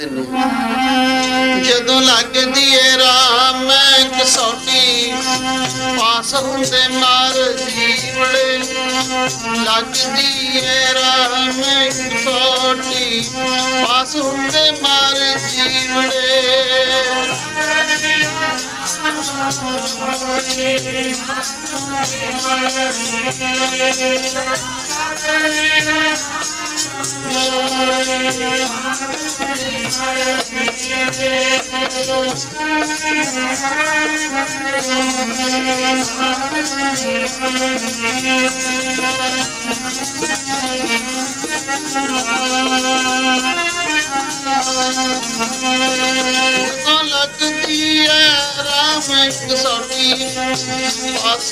ਤੈਨੂੰ ਜਦੋਂ ਲੱਗਦੀ ਏ ਰਾਮ ਕਸੌਟੀ ਪਾਸ ਹੁੰਦੇ ਮਾਰ ਜੀਵੜੇ ਲੱਗਦੀ ਏ ਰਾਮ ਕਸੌਟੀ ਪਾਸ ਹੁੰਦੇ ਮਾਰ ਜੀਵੜੇ ਜਦੋਂ ਲੱਗਦੀ ਏ ਰਾਮ ਕਸੌਟੀ ਪਾਸ ਹੁੰਦੇ ਮਾਰ ਜੀਵੜੇ ਲੱਗਦੀ ਏ ਰਾਮ ਕਸੌਟੀ ਪਾਸ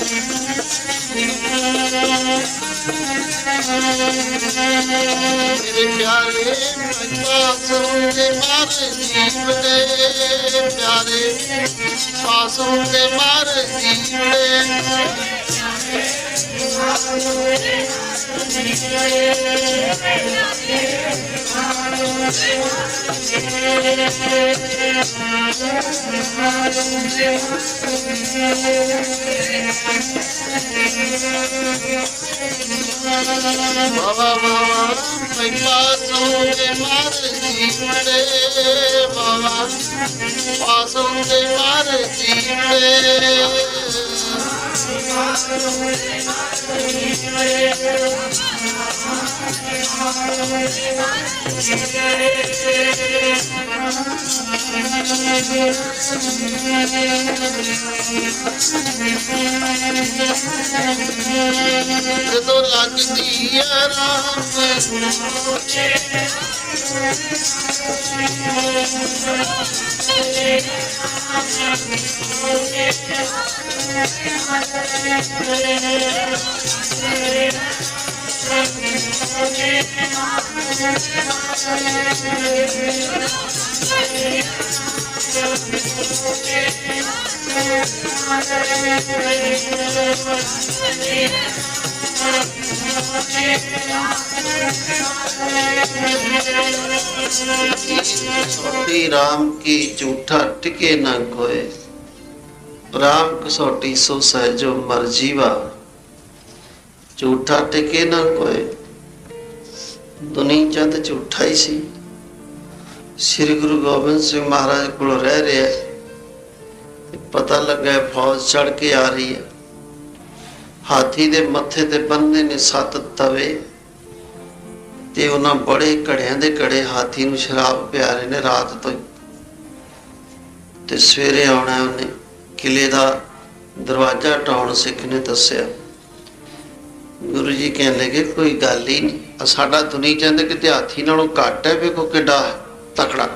ਮੇਰੇ ਪਿਆਰੇ ਪਾਸੋਂ ਦੇ ਮਾਰ ਜੀਵੜੇ ਪਿਆਰੇ ਪਾਸੋਂ ਦੇ ਮਾਰ ਜੀਵੜੇ ਬਾਬਾ ਬਾਬਾ ਮੈਂ ਪਾਸੋਂ ਦੇ ਮਾਰ ਜੀਵੜੇ ਬਾਬਾ ਪਾਸੋਂ ਦੇ ਮਾਰ ਜੀਵੜੇ ਜਦੋਂ ਲੱਗਦੀ ਆ ਰਾਮ छोटी राम की झूठा टिके न कोय RAM ਕਸੌਟੀ ਸੋ ਸਹਿਜੋ ਮਰ ਜੀਵਾ। ਝੂਠਾ ਟਿਕੇ ਨਾ ਕੋਏ। ਦੁਨੀ ਚੰਦ ਝੂਠਾ ਹੀ ਸੀ। ਸ੍ਰੀ ਗੁਰੂ ਗੋਬਿੰਦ ਸਿੰਘ ਮਹਾਰਾਜ ਕੋਲ ਰਹਿ ਰਿਹਾ ਪਤਾ ਲੱਗਾ ਫੌਜ ਚੜ ਕੇ ਆ ਰਹੀ ਹੈ। ਹਾਥੀ ਦੇ ਮੱਥੇ ਤੇ ਬੰਨੇ ਨੇ ਸੱਤ ਤਵੇ ਤੇ ਉਹਨਾਂ ਬੜੇ ਘੜਿਆਂ ਦੇ ਘੜੇ ਹਾਥੀ ਨੂੰ ਸ਼ਰਾਬ ਪਿਆ ਰਹੇ ਨੇ ਰਾਤ ਤੋਂ ਤੇ ਸਵੇਰੇ ਆਉਣਾ ਉਹਨੇ। ਕਿਲੇ ਦਾ ਦਰਵਾਜ਼ਾ ਟਾਉਣ ਸਿੱਖ ਨੇ ਦੱਸਿਆ। ਗੁਰੂ ਜੀ ਕਹਿਣ ਲੱਗੇ ਕੋਈ ਗੱਲ ਹੀ ਨਹੀਂ। ਸਾਡਾ ਦੁਨੀ ਚੰਦ ਕਿ ਹਾਥੀ ਨਾਲੋਂ ਘੱਟ ਹੈ, ਵੀ ਵੇਖੋ ਕਿੱਡਾ ਹੈ ਤਕੜਾ।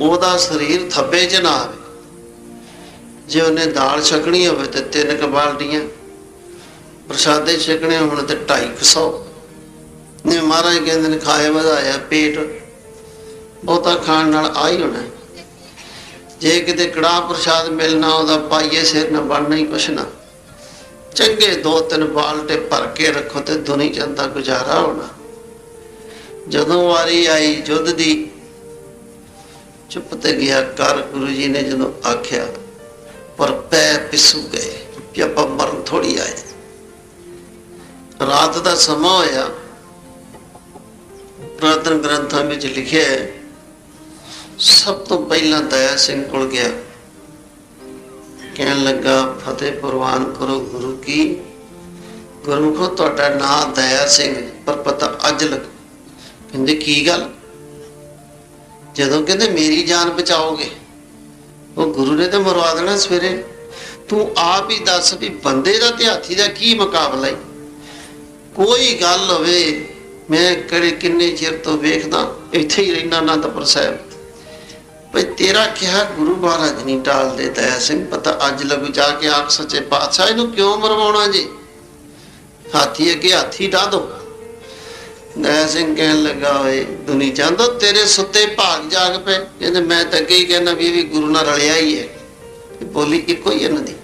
ਉਹਦਾ ਸਰੀਰ ਥੱਬੇ 'ਚ ਨਾ ਆਵੇ। ਜੇ ਉਹਨੇ ਦਾਲ ਛਕਣੀ ਹੋਵੇ ਤੇ ਤਿੰਨ ਕ ਬਾਲਟੀਆਂ, ਪ੍ਰਸ਼ਾਦੇ ਛਕਣੇ ਹੋਣ ਤੇ 250 ਨੇ ਮਹਾਰਾਜ ਕਹਿੰਦੇ ਨੇ, ਖਾਏ ਵਧਾਇਆ ਪੇਟ, ਬਹੁਤਾ ਖਾਣ ਨਾਲ ਆ ਹੀ ਹੋਣਾ ਜੇ ਕਿਤੇ ਕੜਾਹ ਪ੍ਰਸ਼ਾਦ ਮਿਲਣਾ, ਉਹਦਾ ਪਾਈਏ ਸਿਰ ਨਾ ਬਣਨਾ ਹੀ ਕੁਛ ਨਾ। ਚੰਗੇ ਦੋ ਤਿੰਨ ਬਾਲਟੇ ਭਰ ਕੇ ਰੱਖੋ ਤੇ ਦੁਨੀ ਚੰਦ ਗੁਜ਼ਾਰਾ ਹੋਣਾ। ਜਦੋਂ ਵਾਰੀ ਆਈ ਜੁੱਧ ਦੀ, ਚੁੱਪ ਤੇ ਗਿਆ ਕਰ ਗੁਰੂ ਜੀ ਨੇ ਜਦੋਂ ਆਖਿਆ, ਪਰ ਪੈ ਪਿਸੂ ਗਏ ਕਿ ਆਪਾਂ ਮਰਨ ਥੋੜੀ ਆਏ। ਰਾਤ ਦਾ ਸਮਾਂ ਹੋਇਆ। ਪੁਰਾਤਨ ਗ੍ਰੰਥਾਂ ਵਿੱਚ ਲਿਖਿਆ ਹੈ ਸਭ ਤੋਂ ਪਹਿਲਾਂ ਦਇਆ ਸਿੰਘ ਕੋਲ ਗਿਆ। ਕਹਿਣ ਲੱਗਾ, ਫਤਿਹ ਪ੍ਰਵਾਨ ਕਰੋ ਗੁਰੂ ਕੀ। ਗੁਰਮੁਖੋ, ਤੁਹਾਡਾ ਨਾਮ ਦਇਆ ਸਿੰਘ ਪਰ ਪਤਾ ਅੱਜ ਲੱਗ ਕਹਿੰਦੇ, ਕੀ ਗੱਲ? ਜਦੋਂ ਕਹਿੰਦੇ, ਮੇਰੀ ਜਾਨ ਬਚਾਓਗੇ, ਉਹ ਗੁਰੂ ਨੇ ਤਾਂ ਮਰਵਾ ਦੇਣਾ ਸਵੇਰੇ। ਤੂੰ ਆਪ ਹੀ ਦੱਸ ਵੀ ਬੰਦੇ ਦਾ ਤੇ ਹਾਥੀ ਦਾ ਕੀ ਮੁਕਾਬਲਾ ਹੈ ਕੋਈ ਗੱਲ ਹੋਵੇ, ਮੈਂ ਕਿਹੜੇ ਕਿੰਨੇ ਚਿਰ ਤੋਂ ਵੇਖਦਾ, ਇੱਥੇ ਹੀ ਰਹਿਣਾ ਅਨੰਦਪੁਰ ਸਾਹਿਬ। ਭਈ ਤੇਰਾ ਕਿਹਾ ਗੁਰੂ ਮਹਾਰਾਜ ਨਹੀਂ ਟਾਲਦੇ, ਦਇਆ ਸਿੰਘ ਪਤਾ ਅੱਜ ਲੱਗੂ ਜਾ ਕੇ ਆਖ ਸੱਚੇ ਪਾਤਸ਼ਾਹ, ਇਹਨੂੰ ਕਿਉਂ ਮਰਵਾਉਣਾ ਜੀ? ਹਾਥੀ ਅੱਗੇ ਹਾਥੀ ਡਾ ਦੋ। ਦਇਆ ਸਿੰਘ ਕਹਿਣ ਲੱਗਾ, ਓਏ ਦੁਨੀ ਚਾਹੁੰਦਾ ਤੇਰੇ ਸੁੱਤੇ ਭਾਗ ਜਾਗ ਪਏ। ਕਹਿੰਦੇ, ਮੈਂ ਤਾਂ ਅੱਗੇ ਹੀ ਕਹਿੰਦਾ ਵੀ ਇਹ ਵੀ ਗੁਰੂ ਨਾਲ ਰਲਿਆ ਹੀ ਹੈ। ਬੋਲੀ, ਇੱਕੋ ਹੀ ਹੈ ਇਹਨਾਂ ਦੀ।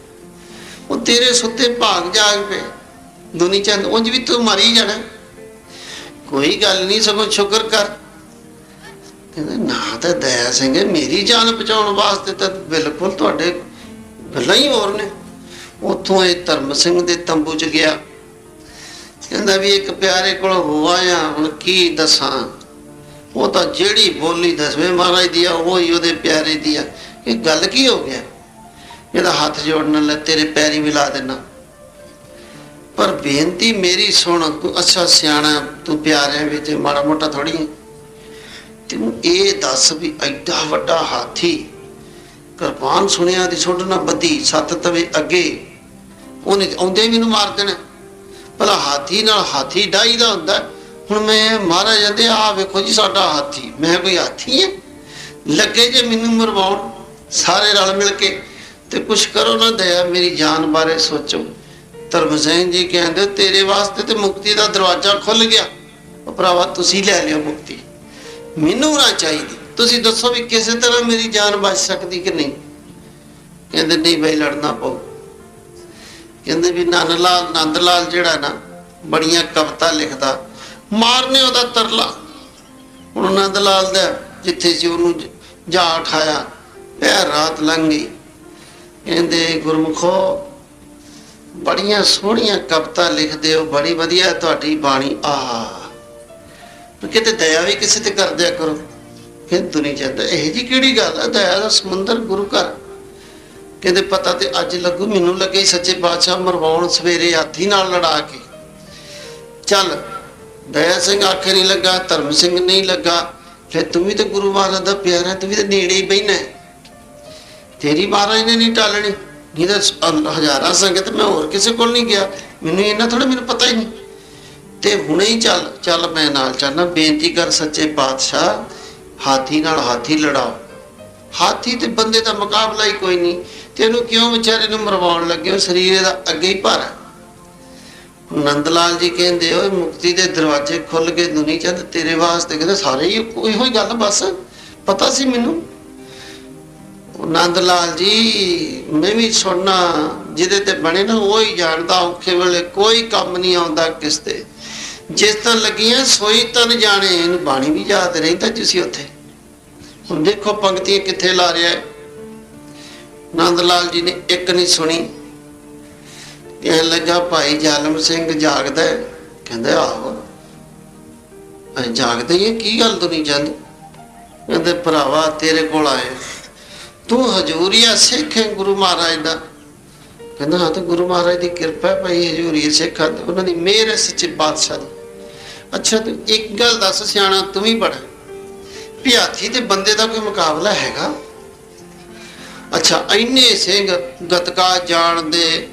ਉਹ ਤੇਰੇ ਸੁੱਤੇ ਭਾਗ ਜਾਗ ਪਏ। ਦੁਨੀ ਚੰਦ ਉਂਝ ਵੀ ਤੂੰ ਮਰੀ ਜਾਣਾ। ਕੋਈ ਗੱਲ ਨਹੀਂ, ਸਗੋਂ ਸ਼ੁਕਰ ਕਰ। ਕਹਿੰਦੇ, ਨਾ ਤਾਂ ਦਇਆ ਸਿੰਘ ਮੇਰੀ ਜਾਨ ਬਚਾਉਣ ਵਾਸਤੇ ਤਾਂ ਬਿਲਕੁਲ ਤੁਹਾਡੇ ਗੱਲਾਂ ਹੀ ਹੋਰ ਨੇ। ਉੱਥੋਂ ਇਹ ਧਰਮ ਸਿੰਘ ਦੇ ਤੰਬੂ 'ਚ ਗਿਆ। ਕਹਿੰਦਾ ਵੀ ਇੱਕ ਪਿਆਰੇ ਕੋਲ ਹੋ ਆਇਆ, ਹੁਣ ਕੀ ਦੱਸਾਂ? ਉਹ ਤਾਂ ਜਿਹੜੀ ਬੋਲੀ ਦਸਵੇਂ ਮਹਾਰਾਜ ਦੀ ਆ, ਉਹ ਹੀ ਉਹਦੇ ਪਿਆਰੇ ਦੀ ਆ। ਇਹ ਗੱਲ ਕੀ ਹੋ ਗਿਆ? ਇਹਦਾ ਹੱਥ ਜੋੜਨ ਲੈ ਤੇਰੇ ਪੈਰੀ ਮਿਲਾ ਦੇਣਾ ਪਰ ਬੇਨਤੀ ਮੇਰੀ ਸੁਣ, ਤੂੰ ਅੱਛਾ ਸਿਆਣਾ, ਤੂੰ ਪਿਆਰਿਆਂ ਵਿੱਚ ਮਾੜਾ ਮੋਟਾ ਥੋੜੀ ਹੈ ਇਹ ਦੱਸ ਵੀ ਐਡਾ ਵੱਡਾ ਹਾਥੀ ਕਿਰਪਾਨ ਸੁਣਿਆ ਦੀ ਛੁੱਟ ਨਾ ਬੱਦੀ ਸੱਤ ਤਵੇ ਅੱਗੇ। ਉਹਨੇ ਆਉਂਦੇ ਮੈਨੂੰ ਮਾਰ ਦੇਣਾ। ਭਲਾ ਹਾਥੀ ਨਾਲ ਹਾਥੀ ਡਾਈ ਦਾ ਹੁੰਦਾ। ਹੁਣ ਮੈਂ ਮਾਰਾ ਜਾਂਦੇ ਆ ਵੇਖੋ ਜੀ ਸਾਡਾ ਹਾਥੀ। ਮੈਂ ਕੋਈ ਹਾਥੀ ਹੈ? ਲੱਗੇ ਜੇ ਮੈਨੂੰ ਮਰਵਾਉਣ, ਸਾਰੇ ਰਲ ਮਿਲ ਕੇ। ਤੇ ਕੁਛ ਕਰੋ ਨਾ ਦਇਆ, ਮੇਰੀ ਜਾਨ ਬਾਰੇ ਸੋਚੋ। ਧਰਮ ਜੀ ਕਹਿੰਦੇ, ਤੇਰੇ ਵਾਸਤੇ ਤੇ ਮੁਕਤੀ ਦਾ ਦਰਵਾਜ਼ਾ ਖੁੱਲ ਗਿਆ। ਉਹ ਭਰਾਵਾ, ਤੁਸੀਂ ਲੈ ਲਿਓ ਮੁਕਤੀ। ਮੈਨੂੰ ਨਾ ਚਾਹੀਦੀ। ਤੁਸੀਂ ਦੱਸੋ ਵੀ ਕਿਸੇ ਤਰ੍ਹਾਂ ਮੇਰੀ ਜਾਨ ਬਚ ਸਕਦੀ ਕਿ ਨਹੀਂ? ਕਹਿੰਦੇ, ਨਹੀਂ ਬਈ, ਲੜਨਾ ਪਊ। ਕਹਿੰਦੇ ਵੀ ਨੰਨ ਲਾਲ, ਨੰਦ ਲਾਲ ਜਿਹੜਾ ਨਾ, ਬੜੀਆਂ ਕਵਿਤਾ ਲਿਖਦਾ। ਮਾਰਨੇ ਉਹਦਾ ਤਰਲਾ। ਹੁਣ ਨੰਦ ਲਾਲ ਦਾ ਜਿੱਥੇ ਸੀ ਉਹਨੂੰ ਜ- ਜਾ ਉਠਾਇਆ। ਇਹ ਰਾਤ ਲੰਘ ਗਈ। ਕਹਿੰਦੇ, ਗੁਰਮੁਖੋ, ਬੜੀਆਂ ਸੋਹਣੀਆਂ ਕਵਿਤਾ ਲਿਖਦੇ ਹੋ, ਬੜੀ ਵਧੀਆ ਤੁਹਾਡੀ ਬਾਣੀ। ਆ ਕਿਤੇ ਦਇਆ ਵੀ ਕਿਸੇ ਤੇ ਕਰ ਦਿਆ ਕਰੋ। ਫਿਰ ਦੁਨੀ ਜਾਂਦਾ ਇਹ ਜੀ ਕਿਹੜੀ ਗੱਲ ਹੈ ਦਇਆ ਦਾ ਸਮੁੰਦਰ, ਗੁਰੂ ਘਰ। ਕਹਿੰਦੇ, ਪਤਾ ਤੇ ਅੱਜ ਲੱਗੂ, ਮੈਨੂੰ ਲੱਗੇ ਸੱਚੇ ਪਾਤਸ਼ਾਹ ਮਰਵਾਉਣ ਸਵੇਰੇ ਹਾਥੀ ਨਾਲ ਲੜਾ ਕੇ। ਚੱਲ, ਦਇਆ ਸਿੰਘ ਆਖੇ ਨਹੀਂ ਲੱਗਾ, ਧਰਮ ਸਿੰਘ ਨਹੀਂ ਲੱਗਾ। ਫਿਰ ਤੂੰ ਵੀ ਤੇ ਗੁਰੂ ਮਹਾਰਾਜ ਦਾ ਪਿਆਰਾ ਤੂੰ ਵੀ ਤੇ ਨੇੜੇ ਹੀ ਬੈਣਾ ਤੇਰੀ ਮਹਾਰਾਜ ਨੇ ਨਹੀਂ ਟਾਲਣੀ। ਨਹੀਂ ਤਾਂ ਸ- ਹਜ਼ਾਰਾਂ ਸੰਗਤ, ਮੈਂ ਹੋਰ ਕਿਸੇ ਕੋਲ ਨਹੀਂ ਗਿਆ। ਮੈਨੂੰ ਇਹਨਾਂ ਥੋੜਾ ਮੈਨੂੰ ਪਤਾ ਹੀ ਨਹੀਂ। ਤੇ ਹੁਣੇ ਹੀ ਚੱਲ ਚੱਲ ਮੈਂ ਨਾਲ ਚੱਲਣਾ। ਬੇਨਤੀ ਕਰ ਸੱਚੇ ਪਾਤਸ਼ਾਹ, ਹਾਥੀ ਨਾਲ ਹਾਥੀ ਲੜਾਓ। ਹਾਥੀ ਤੇ ਬੰਦੇ ਦਾ ਮੁਕਾਬਲਾ ਹੀ ਕੋਈ ਨਹੀਂ। ਤੇ ਇਹਨੂੰ ਕਿਉਂ ਵਿਚਾਰੇ ਨੂੰ ਮਰਵਾਉਣ ਲੱਗੇ ਹੋ? ਸਰੀਰ ਇਹਦਾ ਅੱਗੇ ਹੀ ਭਾਰਾ। ਨੰਦ ਲਾਲ ਜੀ ਕਹਿੰਦੇ, ਓਏ ਮੁਕਤੀ ਦੇ ਦਰਵਾਜ਼ੇ ਖੁੱਲ ਗਏ ਦੁਨੀ ਚੰਦ ਤੇਰੇ ਵਾਸਤੇ ਕਹਿੰਦੇ ਸਾਰੇ ਹੀ ਇਹੋ ਹੀ ਗੱਲ ਬਸ। ਪਤਾ ਸੀ ਮੈਨੂੰ? ਨੰਦ ਲਾਲ ਜੀ, ਮੈਂ ਵੀ ਸੁਣਨਾ, ਜਿਹਦੇ ਤੇ ਬਣੇ ਨਾ, ਉਹ ਹੀ ਜਾਣਦਾ ਔਖੇ ਵੇਲੇ ਕੋਈ ਕੰਮ ਨਹੀਂ ਆਉਂਦਾ ਕਿਸ ਤੇ। ਜਿਸ ਤਾਂ ਲੱਗੀਆਂ, ਸੋਈ ਤਨ ਜਾਣੇ, ਇਹਨੂੰ ਬਾਣੀ ਵੀ ਯਾਦ ਰਹਿੰਦਾ ਤੁਸੀਂ ਉੱਥੇ। ਹੁਣ ਦੇਖੋ ਪੰਕਤੀਆਂ ਕਿੱਥੇ ਲਾ ਰਿਹਾ ਹੈ। ਨੰਦ ਲਾਲ ਜੀ ਨੇ ਇੱਕ ਨਹੀਂ ਸੁਣੀ। ਕਹਿਣ ਲੱਗਾ, ਭਾਈ ਜ਼ਾਲਮ ਸਿੰਘ ਜਾਗਦਾ ਕਹਿੰਦਾ, ਆਹੋ। ਅਏ ਜਾਗਦਾ ਹੀ ਕੀ ਗੱਲ ਤੁਨੀ ਜਾਂਦੀ ਕਹਿੰਦੇ, ਭਰਾਵਾ, ਤੇਰੇ ਕੋਲ ਆਏ ਤੂੰ ਹਜੂਰੀਆ ਸਿੱਖ ਹੈ ਗੁਰੂ ਮਹਾਰਾਜ ਦਾ? ਕਹਿੰਦਾ, ਹਾਂ, ਤੇ ਗੁਰੂ ਮਹਾਰਾਜ ਦੀ ਕਿਰਪਾ ਭਾਈ ਹਜੂਰੀਆ ਸਿੱਖਾਂ ਤੇ ਉਹਨਾਂ ਦੀ ਮਿਹਰ ਸੱਚੇ ਬਾਦਸ਼ਾਹ ਦੀ। ਅੱਛਾ, ਤੂੰ ਇੱਕ ਗੱਲ ਦੱਸ ਸਿਆਣਾ, ਤੂੰ ਵੀ ਬੜਾ ਵੀ ਤੇ ਬੰਦੇ ਦਾ ਕੋਈ ਮੁਕਾਬਲਾ ਹੈਗਾ? ਅੱਛਾ, ਇੰਨੇ ਸਿੰਘ ਗਤਕਾ ਜਾਣਦੇ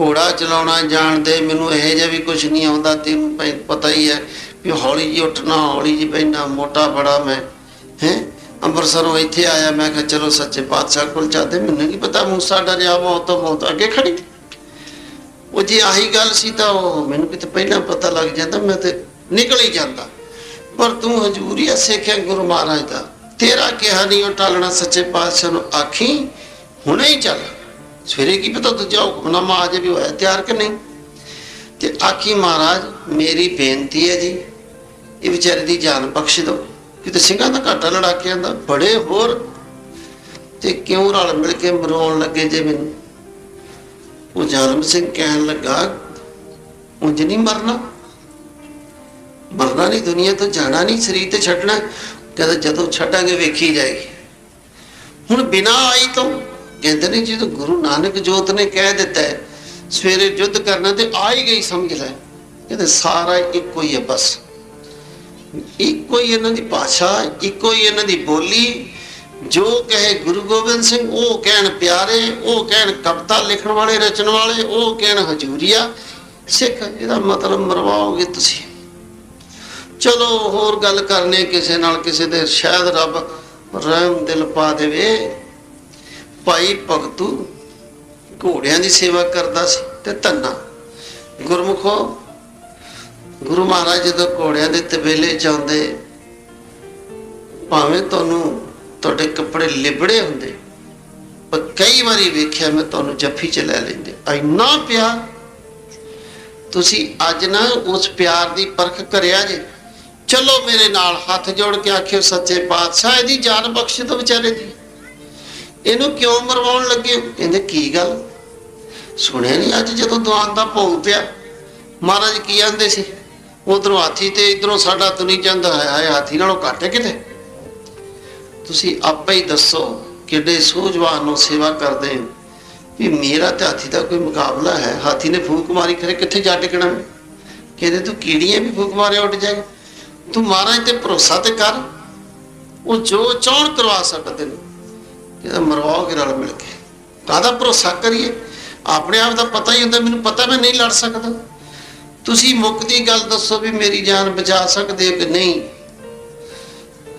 ਘੋੜਾ ਚਲਾਉਣਾ ਜਾਣਦੇ ਮੈਨੂੰ ਇਹ ਜਿਹਾ ਵੀ ਕੁਝ ਨਹੀਂ ਆਉਂਦਾ, ਤੈਨੂੰ ਪਤਾ ਹੀ ਹੈ ਵੀ ਹੌਲੀ ਜੀ ਉੱਠਣਾ, ਹੌਲੀ ਜੀ ਬੈਠਣਾ ਮੋਟਾ ਬੜਾ ਮੈਂ, ਹੈ? ਅੰਮ੍ਰਿਤਸਰੋਂ ਇੱਥੇ ਆਇਆ, ਮੈਂ ਕਿਹਾ ਚਲੋ ਸੱਚੇ ਪਾਤਸ਼ਾਹ ਕੋਲ ਜਾਂਦੇ, ਮੈਨੂੰ ਨਹੀਂ ਪਤਾ ਮੂਸਾ ਡਰਿਆ ਮੌਤ ਤੋਂ ਮੌਤ ਅੱਗੇ ਖੜੀ ਉਹ ਜੇ ਆਹੀ ਗੱਲ ਸੀ ਤਾਂ ਉਹ ਮੈਨੂੰ ਕਿਤੇ ਪਹਿਲਾਂ ਪਤਾ ਲੱਗ ਜਾਂਦਾ, ਮੈਂ ਤੇ ਨਿਕਲ ਹੀ ਜਾਂਦਾ। ਪਰ ਤੂੰ ਹਜੂਰੀਆ ਸਿੱਖਿਆ ਗੁਰੂ ਮਹਾਰਾਜ ਦਾ। ਤੇਰਾ ਕਿਹਾ ਨਹੀਂ ਉਹ ਟਾਲਣਾ ਸੱਚੇ ਪਾਤਸ਼ਾਹ ਨੂੰ ਆਖੀ, ਹੁਣੇ ਹੀ ਚੱਲ। ਸਵੇਰੇ ਕੀ ਪਤਾ ਦੂਜਾ ਹੁਕਮਨਾਮਾ ਆ ਜੇ ਵੀ ਹੋਇਆ, ਤਿਆਰ ਕਿ ਨਹੀਂ? ਤੇ ਆਖੀ, ਮਹਾਰਾਜ, ਮੇਰੀ ਬੇਨਤੀ ਹੈ ਜੀ, ਇਹ ਵਿਚਾਰੇ ਦੀ ਜਾਨ ਬਖਸ਼ ਦਿਓ। ਕਿਤੇ ਸਿੰਘਾਂ ਦਾ ਘਾਟਾ ਲੜਾ ਕੇ ਆਂਦਾ ਬੜੇ ਹੋਰ। ਤੇ ਕਿਉਂ ਰਲ ਮਿਲ ਕੇ ਮਰਵਾਉਣ ਲੱਗੇ ਜੇ ਮੈਨੂੰ? ਉਹ ਜ਼ਾਲਮ ਸਿੰਘ ਕਹਿਣ ਲੱਗਾ, ਉਂਝ ਨਹੀਂ ਮਰਨਾ? ਮਰਨਾ ਨਹੀਂ, ਦੁਨੀਆ ਤੋਂ ਜਾਣਾ ਨਹੀਂ, ਸਰੀਰ ਤੇ ਛੱਡਣਾ। ਕਹਿੰਦਾ ਜਦੋਂ ਛੱਡਾਂਗੇ, ਵੇਖੀ ਜਾਏਗੀ। ਹੁਣ ਬਿਨਾ ਆਈ ਤੋਂ ਕਹਿੰਦੇ ਨੇ, ਜਦੋਂ ਗੁਰੂ ਨਾਨਕ ਜੋਤ ਨੇ ਕਹਿ ਦਿੱਤਾ ਸਵੇਰੇ ਯੁੱਧ ਕਰਨਾ ਤੇ ਆ ਹੀ ਗਈ, ਸਮਝ ਲੈ। ਕਹਿੰਦੇ ਸਾਰਾ ਇੱਕੋ ਹੀ ਹੈ ਬਸ। ਇੱਕੋ ਹੀ ਇਹਨਾਂ ਦੀ ਭਾਸ਼ਾ, ਇੱਕੋ ਹੀ ਇਹਨਾਂ ਦੀ ਬੋਲੀ। ਜੋ ਕਹੇ ਗੁਰੂ ਗੋਬਿੰਦ ਸਿੰਘ, ਉਹ ਕਹਿਣ ਪਿਆਰੇ, ਉਹ ਕਹਿਣ ਕਵਿਤਾ ਲਿਖਣ ਵਾਲੇ, ਰਚਣ ਵਾਲੇ, ਉਹ ਕਹਿਣ ਹਜੂਰੀਆ। ਸਿੱਖ, ਇਹਦਾ ਮਤਲਬ ਮਰਵਾਓਗੇ ਤੁਸੀਂ। ਚਲੋ ਹੋਰ ਗੱਲ ਕਰਨੇ ਕਿਸੇ ਨਾਲ ਕਿਸੇ ਦੇ, ਸ਼ਾਇਦ ਰੱਬ ਰਹਿਮ ਦਿਲ ਪਾ ਦੇਵੇ। ਭਾਈ ਭਗਤੂ ਘੋੜਿਆਂ ਦੀ ਸੇਵਾ ਕਰਦਾ ਸੀ ਤੇ ਧੰਨਾ। ਗੁਰਮੁਖੋ, ਗੁਰੂ ਮਹਾਰਾਜ ਜਦੋਂ ਘੋੜਿਆਂ ਦੇ ਤਬੇਲੇ ਚ ਆਉਂਦੇ, ਭਾਵੇਂ ਤੁਹਾਨੂੰ ਤੁਹਾਡੇ ਕੱਪੜੇ ਲਿਬੜੇ ਹੁੰਦੇ, ਪਰ ਕਈ ਵਾਰੀ ਵੇਖਿਆ ਮੈਂ ਤੁਹਾਨੂੰ ਜੱਫੀ ਚ ਲੈ ਲੈਂਦੇ, ਇੰਨਾ ਪਿਆਰ। ਤੁਸੀਂ ਅੱਜ ਨਾ ਉਸ ਪਿਆਰ ਦੀ ਪਰਖ ਕਰਿਆ ਜੇ। ਚਲੋ ਮੇਰੇ ਨਾਲ ਹੱਥ ਜੋੜ ਕੇ ਆਖਿਓ ਸੱਚੇ ਪਾਤਸ਼ਾਹ, ਇਹਦੀ ਜਾਨ ਬਖਸ਼ ਦਿਓ ਵਿਚਾਰੇ ਦੀ। ਇਹਨੂੰ ਕਿਉਂ ਮਰਵਾਉਣ ਲੱਗੇ ਕਹਿੰਦੇ, ਕੀ ਗੱਲ? ਸੁਣਿਆ ਨਹੀਂ ਅੱਜ ਜਦੋਂ ਦੁਆਨ ਦਾ ਭੋਗ ਪਿਆ? ਮਹਾਰਾਜ ਕੀ ਆਂਦੇ ਸੀ? ਉਧਰੋਂ ਹਾਥੀ ਤੇ ਇਧਰੋਂ ਸਾਡਾ ਤੁਨੀ ਜਾਂਦਾ ਹੈ ਹਾਥੀ ਨਾਲੋਂ ਘੱਟ ਹੈ ਕਿਤੇ? ਤੁਸੀਂ ਆਪੇ ਹੀ ਦੱਸੋ, ਕਿੱਡੇ ਸੂਝਵਾਨ ਨੂੰ ਸੇਵਾ ਕਰਦੇ ਹੋ। ਵੀ ਮੇਰਾ ਤੇ ਹਾਥੀ ਦਾ ਕੋਈ ਮੁਕਾਬਲਾ ਹੈ? ਹਾਥੀ ਨੇ ਫੂਕ ਮਾਰੀ, ਖਰੇ ਕਿੱਥੇ ਜਾ ਟਿਕਣਾ? ਕਹਿੰਦੇ, ਤੂੰ ਕੀੜੀਆਂ ਵੀ ਫੂਕ ਮਾਰਿਆ ਉੱਡ ਜਾਏਗਾ। ਤੂੰ ਮਹਾਰਾਜ ਤੇ ਭਰੋਸਾ ਤੇ ਕਰ। ਉਹ ਜੋ ਚਾਹਣ ਕਰਵਾ ਸਕਦੇ ਨੇ ਕਹਿੰਦਾ, ਮਰਵਾਓ ਰਲ ਮਿਲ ਕੇ। ਕਾਹਦਾ ਭਰੋਸਾ ਕਰੀਏ? ਆਪਣੇ ਆਪ ਦਾ ਪਤਾ ਹੀ ਹੁੰਦਾ, ਮੈਨੂੰ ਪਤਾ ਮੈਂ ਨਹੀਂ ਲੜ ਸਕਦਾ। ਤੁਸੀਂ ਮੁੱਕ ਗੱਲ ਦੱਸੋ ਵੀ ਮੇਰੀ ਜਾਨ ਬਚਾ ਸਕਦੇ ਹੋ ਕਿ ਨਹੀਂ?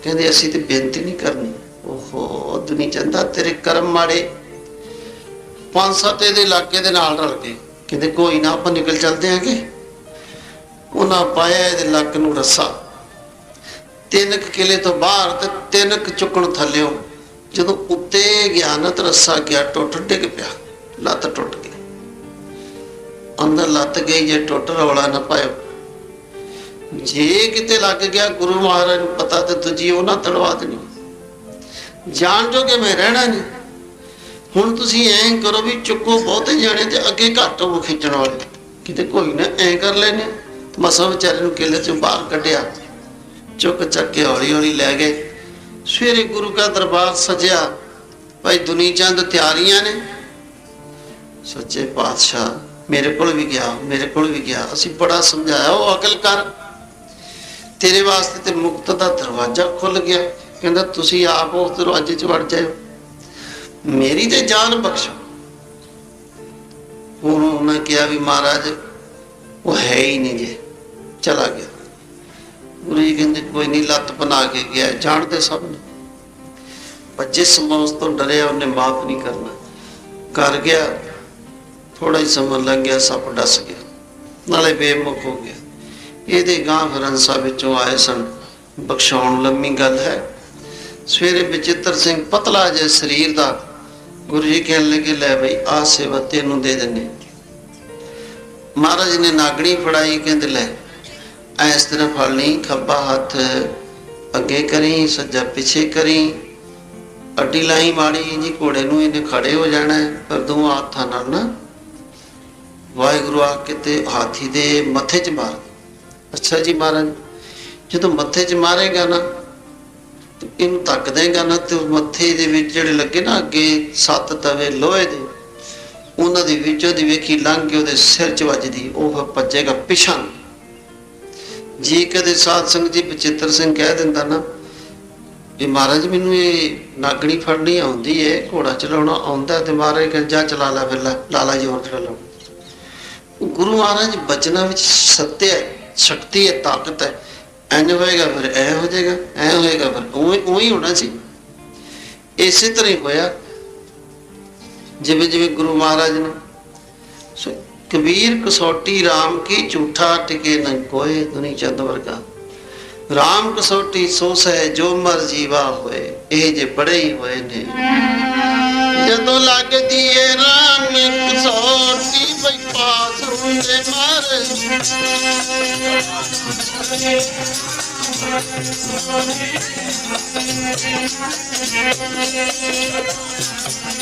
ਕਹਿੰਦੇ, ਅਸੀਂ ਤੇ ਬੇਨਤੀ ਨਹੀਂ ਕਰਨੀ। ਓਹੋ ਦੁਨੀ ਚੰਦਾ, ਤੇਰੇ ਕਰਮ ਮਾੜੇ। ਪੰਜ ਸੱਤ ਇਹਦੇ ਇਲਾਕੇ ਦੇ ਨਾਲ ਰਲ ਕੇ। ਕਹਿੰਦੇ, ਕੋਈ ਨਾ, ਆਪਾਂ ਨਿਕਲ ਚੱਲਦੇ ਆਂਗੇ ਉਹਨਾਂ ਪਾਇਆ ਇਹਦੇ ਲੱਕ ਨੂੰ ਰੱਸਾ। ਤਿੰਨ ਕੁ ਕਿਲੇ ਤੋਂ ਬਾਹਰ ਤੇ ਤਿੰਨ ਕੁ ਚੁੱਕਣ ਥੱਲਿਓ ਜਦੋਂ ਉੱਤੇ ਗਿਆ ਨਾ ਤਾਂ ਰੱਸਾ ਗਿਆ, ਟੁੱਟ ਡਿੱਗ ਪਿਆ, ਲੱਤ ਟੁੱਟ ਗਈ। ਅੰਦਰ ਲੱਤ ਗਈ, ਜੇ ਟੁੱਟ ਰੌਲਾ ਨਾ ਪਾਇਓ। ਜੇ ਕਿਤੇ ਲੱਗ ਗਿਆ ਗੁਰੂ ਮਹਾਰਾਜ ਨੂੰ ਪਤਾ ਤੇ ਦੂਜੀ ਉਹਨਾਂ ਤੜਵਾ ਦੇਣੀ। ਜਾਣ ਜੋਗੇ ਮੈਂ ਰਹਿਣਾ ਨਹੀਂ। ਹੁਣ ਤੁਸੀਂ ਐਂ ਕਰੋ ਵੀ ਚੁੱਕੋ ਬਹੁਤੇ ਜਾਣੇ ਤੇ ਅੱਗੇ ਘੱਟ ਹੋ ਖਿੱਚਣ ਵਾਲੇ। ਕਿਤੇ ਕੋਈ ਨਾ ਐਂ ਕਰ ਲੈਣੇ ਮਸਾ ਵਿਚਾਰੇ ਨੂੰ ਕਿਲੇ ਚੋਂ ਬਾਹਰ ਕੱਢਿਆ। ਚੁੱਕ ਚੱਕ ਕੇ ਹੌਲੀ ਹੌਲੀ ਲੈ ਗਏ। ਸਵੇਰੇ ਗੁਰੂ ਦਾ ਦਰਬਾਰ ਸਜਿਆ, ਭਾਈ ਦੁਨੀ ਚੰਦ ਤਿਆਰੀਆਂ ਨੇ। ਸੱਚੇ ਪਾਤਸ਼ਾਹ, ਮੇਰੇ ਕੋਲ ਵੀ ਗਿਆ, ਮੇਰੇ ਕੋਲ ਵੀ ਗਿਆ। ਅਸੀਂ ਬੜਾ ਸਮਝਾਇਆ, ਉਹ ਅਕਲ ਕਰ। ਤੇਰੇ ਵਾਸਤੇ ਤੇ ਮੁਕਤ ਦਾ ਦਰਵਾਜ਼ਾ ਖੁੱਲ ਗਿਆ। ਕਹਿੰਦਾ, ਤੁਸੀਂ ਆਪ ਉਸ ਦਰਵਾਜ਼ੇ 'ਚ ਵੜ ਜਾਓ ਮੇਰੀ ਤੇ ਜਾਨ ਬਖਸ਼ੋ। ਹੁਣ ਉਹਨਾਂ ਕਿਹਾ ਵੀ ਮਹਾਰਾਜ, ਉਹ ਹੈ ਹੀ ਨਹੀਂ ਜੇ। ਚਲਾ ਗਿਆ। ਗੁਰੂ ਜੀ ਕਹਿੰਦੇ ਕੋਈ ਨਹੀਂ, ਲੱਤ ਬਣਾ ਕੇ ਗਿਆ, ਜਾਣਦੇ ਸਭ ਨੇ। ਪਰ ਜਿਸ ਮੌਤ ਤੋਂ ਡਰਿਆ, ਉਹਨੇ ਮਾਫ ਨਹੀਂ ਕਰਨਾ। ਕਰ ਗਿਆ ਥੋੜਾ ਹੀ ਸਮਾਂ ਲੱਗ ਗਿਆ, ਸੱਪ ਡਸ ਗਿਆ। ਨਾਲੇ ਬੇਮੁਖ ਹੋ ਗਿਆ। ਇਹਦੇ ਗਾਂ ਫਰੰਸਾ ਵਿੱਚੋਂ ਆਏ ਸਨ। ਬਖਸ਼ਾਉਣ ਲੰਮੀ ਗੱਲ ਹੈ। ਸਵੇਰੇ ਬਚਿੱਤਰ ਸਿੰਘ ਪਤਲਾ ਜੇ ਸਰੀਰ ਦਾ ਗੁਰੂ ਜੀ ਕਹਿਣ ਲੱਗੇ, ਲੈ ਬਈ ਆ ਸੇਵਾ ਤੈਨੂੰ ਦੇ ਦਿੰਨੇ ਮਹਾਰਾਜ ਨੇ ਨਾਗਣੀ ਫੜਾਈ, ਕਹਿੰਦੇ, ਲੈ ਇਸ ਤਰ੍ਹਾਂ ਫੜਨੀ ਖੱਬਾ ਹੱਥ ਅੱਗੇ ਕਰੀ, ਸੱਜਾ ਪਿੱਛੇ ਕਰੀ। ਅੱਡੀ ਲਾਈ ਮਾੜੀ ਜੀ ਘੋੜੇ ਨੂੰ ਇਹਨੇ ਖੜੇ ਹੋ ਜਾਣਾ ਪਰ ਦੋਵਾਂ ਹੱਥਾਂ ਨਾਲ ਨਾ ਵਾਹਿਗੁਰੂ ਆ ਕੇ ਤੇ ਹਾਥੀ ਦੇ ਮੱਥੇ 'ਚ ਮਾਰ ਅੱਛਾ ਜੀ ਮਹਾਰਾਜ, ਜਦੋਂ ਮੱਥੇ 'ਚ ਮਾਰੇਗਾ ਨਾ ਇਹਨੂੰ ਧੱਕ ਦੇਗਾ ਨਾ, ਤੇ ਉਹ ਮੱਥੇ ਦੇ ਵਿੱਚ ਜਿਹੜੇ ਲੱਗੇ ਨਾ ਅੱਗੇ ਸੱਤ ਤਵੇ ਲੋਹੇ ਦੇ, ਉਹਨਾਂ ਦੇ ਵਿੱਚੋਂ ਦੀ ਵੇਖੀ ਲੰਘ ਕੇ ਉਹਦੇ ਸਿਰ 'ਚ ਵੱਜਦੀ, ਉਹ ਭੱਜੇਗਾ ਪਿਛਾਂ ਜੀ ਕਦੇ ਸਾਧ ਸੰਗਤ ਜੀ ਬਚਿੱਤਰ ਸਿੰਘ ਕਹਿ ਦਿੰਦਾ ਨਾ ਵੀ ਮਹਾਰਾਜ, ਮੈਨੂੰ ਇਹ ਨਾਗਣੀ ਫੜਨੀ ਆਉਂਦੀ ਏ, ਘੋੜਾ ਚਲਾਉਣਾ ਆਉਂਦਾ ਤੇ ਮਹਾਰਾਜ ਕਹਿੰਦਾ ਚਲਾ ਲੈ ਫਿਰ ਲਾਲਾ ਜੀ ਹੋਰ ਚਲਾ ਗੁਰੂ ਮਹਾਰਾਜ ਬਚਨਾਂ ਵਿੱਚ ਸੱਤਿਆ ਸ਼ਕਤੀ ਹੈ, ਤਾਕਤ ਹੈ। ਇੰਜ ਹੋਏਗਾ ਫਿਰ, ਐ ਹੋ ਜਾਏਗਾ, ਐ ਹੋਏਗਾ ਫਿਰ, ਉਵੇਂ ਉਵੇਂ ਹੋਣਾ ਸੀ। ਇਸੇ ਤਰ੍ਹਾਂ ਹੀ ਹੋਇਆ। ਜਿਵੇਂ ਜਿਵੇਂ ਗੁਰੂ ਮਹਾਰਾਜ ਨੇ, ਸੋ ਕਬੀਰ ਕਸੋਟੀ RAM ਕੀ ਝੂਠਾ ਟਿਕੇ ਨ ਕੋਏ ਦੁਨੀ ਚੰਦ ਵਰਗਾ। RAM ਕਸੌਟੀ ਸੋ ਸਹਿ ਜੋ ਮਰ ਜੀਵਾ ਹੋਏ, ਇਹ ਜੇ ਬੜੇ ਹੀ ਹੋਏ ਨੇ। ਜਦੋਂ ਲੱਗਦੀ ਏ RAM ਕਸੌਟੀ, ਬਈ ਪਾਸ ਹੁੰਦੇ ਮਾਰ।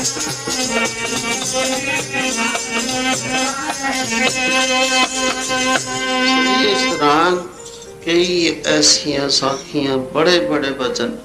ਇਸ ਤਰ੍ਹਾਂ ਕਈ ਐਸੀਆਂ ਸਾਖੀਆਂ ਬੜੇ ਬੜੇ ਵਚਨ